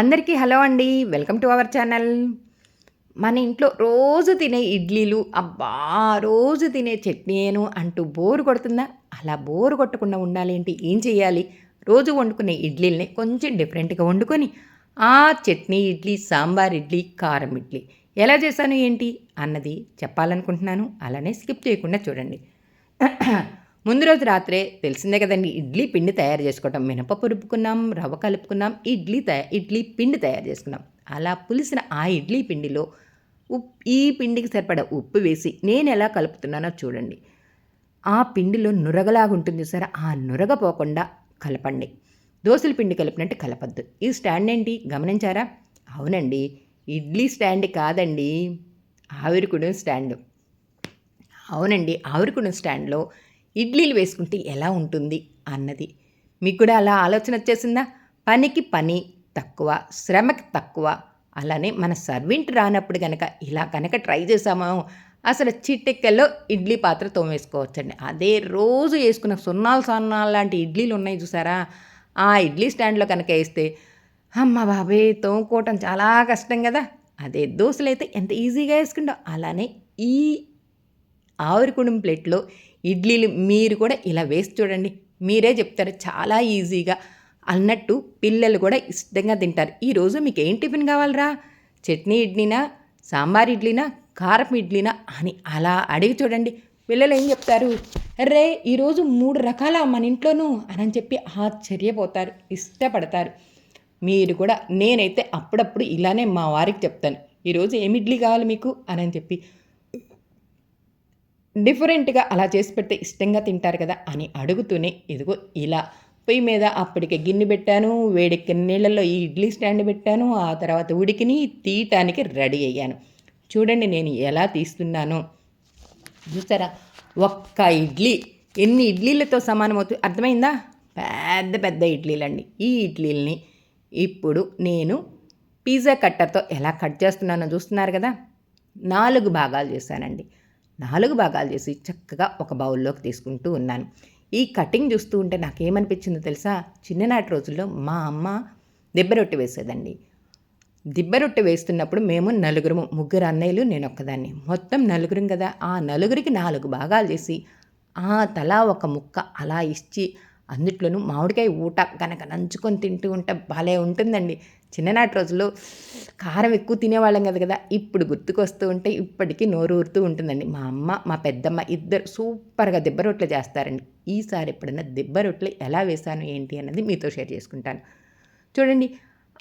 అందరికీ హలో అండి. Welcome to our channel. మన ఇంట్లో రోజు తినే ఇడ్లీలు అబ్బా రోజు తినే చట్నీను అంటూ బోరు కొడుతుందా? అలా బోరు కొట్టకుండా ఉండాలేంటి? ఏం చేయాలి? రోజు వండుకునే ఇడ్లీల్ని కొంచెం డిఫరెంట్గా వండుకొని ఆ చట్నీ ఇడ్లీ సాంబార్ ఇడ్లీ కారం ఇడ్లీ ఎలా చేశాను ఏంటి? అన్నది చెప్పాలనుకుంటున్నాను. అలానే స్కిప్ చేయకుండా చూడండి. ముందు రోజు రాత్రే తెలిసిందే కదండి ఇడ్లీ పిండి తయారు చేసుకోవటం. మినపప్పు రుబ్బుకున్నాం రవ్వ కలుపుకున్నాం ఇడ్లీ తయా ఇడ్లీ పిండి తయారు చేసుకున్నాం. అలా పులిసిన ఆ ఇడ్లీ పిండిలో ఉప్ ఈ పిండికి సరిపడా ఉప్పు వేసి నేను ఎలా కలుపుతున్నానో చూడండి. ఆ పిండిలో నురగలాగా ఉంటుంది సరే ఆ నురగ పోకుండా కలపండి. దోశల పిండి కలిపినట్టు కలపద్దు. ఈ స్టాండ్ ఏంటి? గమనించారా? అవునండి. ఇడ్లీ స్టాండ్ కాదండి. ఆవిరికుడు స్టాండ్. అవునండి. ఆవిరికుడు స్టాండ్లో ఇడ్లీలు వేసుకుంటే ఎలా ఉంటుంది అన్నది. మీకు కూడా అలా ఆలోచన వచ్చేసిందా? పనికి పని తక్కువ శ్రమకి తక్కువ. అలానే మన సర్వెంట్ రానప్పుడు కనుక ఇలా కనుక ట్రై చేసామో అసలు చిట్టెక్కల్లో ఇడ్లీ పాత్ర తోమేసుకోవచ్చండి. అదే రోజు వేసుకున్న సున్నాలు సన్నాలు లాంటి ఇడ్లీలు ఉన్నాయి చూసారా? ఆ ఇడ్లీ స్టాండ్లో కనుక వేస్తే అమ్మ బాబే తోముకోవటం చాలా కష్టం కదా! అదే దోశలు అయితే ఎంత ఈజీగా వేసుకుంటాం. అలానే ఈ ఆవిరికుడుం ప్లేట్లో ఇడ్లీలు మీరు కూడా ఇలా వేసి చూడండి. మీరే చెప్తారు చాలా ఈజీగా అన్నట్టు పిల్లలు కూడా ఇష్టంగా తింటారు. ఈరోజు మీకు ఏం టిఫిన్ కావాలరా? చట్నీ ఇడ్లీనా సాంబార్ ఇడ్లీనా కారం ఇడ్లీనా అని అలా అడిగి చూడండి. పిల్లలు ఏం చెప్తారు? రే ఈరోజు మూడు రకాల మన ఇంట్లోనూ అని చెప్పి ఆశ్చర్యపోతారు ఇష్టపడతారు. మీరు కూడా నేనైతే అప్పుడప్పుడు ఇలానే మా వారికి చెప్తాను. ఈరోజు ఏమి ఇడ్లీ కావాలి మీకు? అని చెప్పి డిఫరెంట్గా అలా చేసి పెడితే ఇష్టంగా తింటారు కదా అని అడుగుతూనే ఇదిగో ఇలా పొయ్యి మీద అప్పటికే గిన్నె పెట్టాను వేడెక్కిన నీళ్ళల్లో ఈ ఇడ్లీ స్టాండ్ పెట్టాను ఆ తర్వాత ఉడికిని తీయటానికి రెడీ అయ్యాను. చూడండి నేను ఎలా తీస్తున్నాను. చూసారా? ఒక్క ఇడ్లీ ఎన్ని ఇడ్లీలతో సమానమవుతుంది అర్థమైందా? పెద్ద పెద్ద ఇడ్లీలండి. ఈ ఇడ్లీల్ని ఇప్పుడు నేను పిజ్జా కట్టర్తో ఎలా కట్ చేస్తున్నానో చూస్తున్నారు కదా? నాలుగు భాగాలు చేశానండి. నాలుగు భాగాలు చేసి చక్కగా ఒక బౌల్లోకి తీసుకుంటూ ఉన్నాను. ఈ కటింగ్ చూస్తూ ఉంటే నాకేమనిపించిందో తెలుసా? చిన్ననాటి రోజుల్లో మా అమ్మ దిబ్బరొట్టె వేసేదండి. దిబ్బ రొట్టె వేస్తున్నప్పుడు మేము నలుగురు ముగ్గురు అన్నయ్యలు నేను ఒక్కదాన్ని మొత్తం నలుగురం కదా? ఆ నలుగురికి నాలుగు భాగాలు చేసి ఆ తల ఒక ముక్క అలా ఇచ్చి అందుట్లోనూ మామిడికాయ ఊట కనుక నంచుకొని తింటూ ఉంటే భలే ఉంటుందండి. చిన్ననాటి రోజుల్లో కారం ఎక్కువ తినేవాళ్ళం కదా కదా ఇప్పుడు గుర్తుకొస్తూ ఉంటే ఇప్పటికీ నోరు ఊరుతూ ఉంటుందండి. మా అమ్మ మా పెద్దమ్మ ఇద్దరు సూపర్గా దెబ్బ రొట్టెలు చేస్తారండి. ఈసారి ఎప్పుడైనా దెబ్బ రొట్టెలు ఎలా వేశాను ఏంటి అన్నది మీతో షేర్ చేసుకుంటాను. చూడండి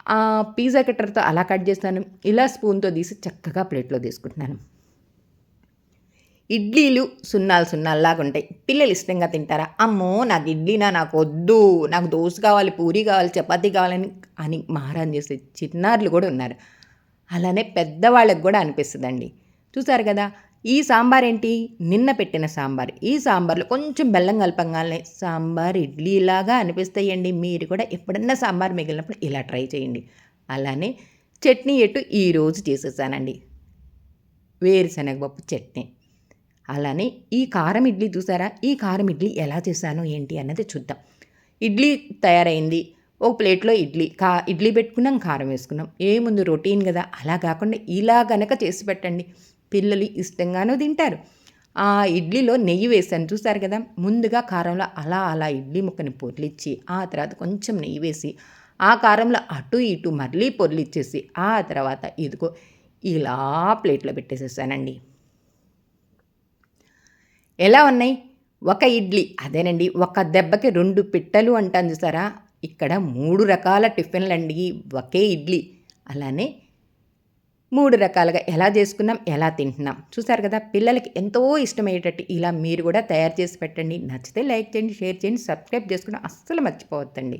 ఆ పిజ్జా కట్టర్తో అలా కట్ చేస్తాను. ఇలా స్పూన్తో తీసి చక్కగా ప్లేట్లో తీసుకుంటున్నాను. ఇడ్లీలు సున్నాలు సున్నాల్లాగా ఉంటాయి పిల్లలు ఇష్టంగా తింటారా? అమ్మో నాకు ఇడ్లీనా నాకు వద్దు నాకు దోశ కావాలి పూరి కావాలి చపాతీ కావాలని అని మహారాజ్ చేసే చిన్నారులు కూడా ఉన్నారు. అలానే పెద్దవాళ్ళకి కూడా అనిపిస్తుందండి. చూసారు కదా ఈ సాంబార్ ఏంటి నిన్న పెట్టిన సాంబార్. ఈ సాంబార్లో కొంచెం బెల్లం కలపంగానే సాంబార్ ఇడ్లీలాగా అనిపిస్తాయండి. మీరు కూడా ఎప్పుడన్నా సాంబార్ మిగిలినప్పుడు ఇలా ట్రై చేయండి. అలానే చట్నీ ఎటు ఈరోజు చేసేసానండి. వేరుశనగపప్పు చట్నీ. అలానే ఈ కారం ఇడ్లీ చూసారా? ఈ కారం ఇడ్లీ ఎలా చేశాను ఏంటి అన్నది చూద్దాం. ఇడ్లీ తయారైంది. ఒక ప్లేట్లో ఇడ్లీ. కా ఇడ్లీ పెట్టుకున్నాం కారం వేసుకున్నాం. ఏముంది రొటీన్ కదా? అలా కాకుండా ఇలా గనక చేసి పెట్టండి. పిల్లలు ఇష్టంగానూ తింటారు. ఆ ఇడ్లీలో నెయ్యి వేసాను చూసారు కదా? ముందుగా కారంలో అలా అలా ఇడ్లీ ముక్కని పొర్లిచ్చి ఆ తర్వాత కొంచెం నెయ్యి వేసి ఆ కారంలో అటు ఇటు మళ్ళీ పొర్లిచ్చేసి ఆ తర్వాత ఇదిగో ఇలా ప్లేట్లో పెట్టేసేసానండి. ఎలా ఉన్నాయి? ఒక ఇడ్లీ అదేనండి ఒక దెబ్బకి రెండు పిట్టలు అంటాను చూసారా? ఇక్కడ మూడు రకాల టిఫిన్లు అండి ఒకే ఇడ్లీ. అలానే మూడు రకాలుగా ఎలా చేసుకున్నాం ఎలా తింటున్నాం. చూసారు కదా పిల్లలకి ఎంతో ఇష్టమయ్యేటట్టు ఇలా మీరు కూడా తయారు చేసి పెట్టండి. నచ్చితే లైక్ చేయండి షేర్ చేయండి సబ్స్క్రైబ్ చేసుకుని అస్సలు మర్చిపోవద్దండి.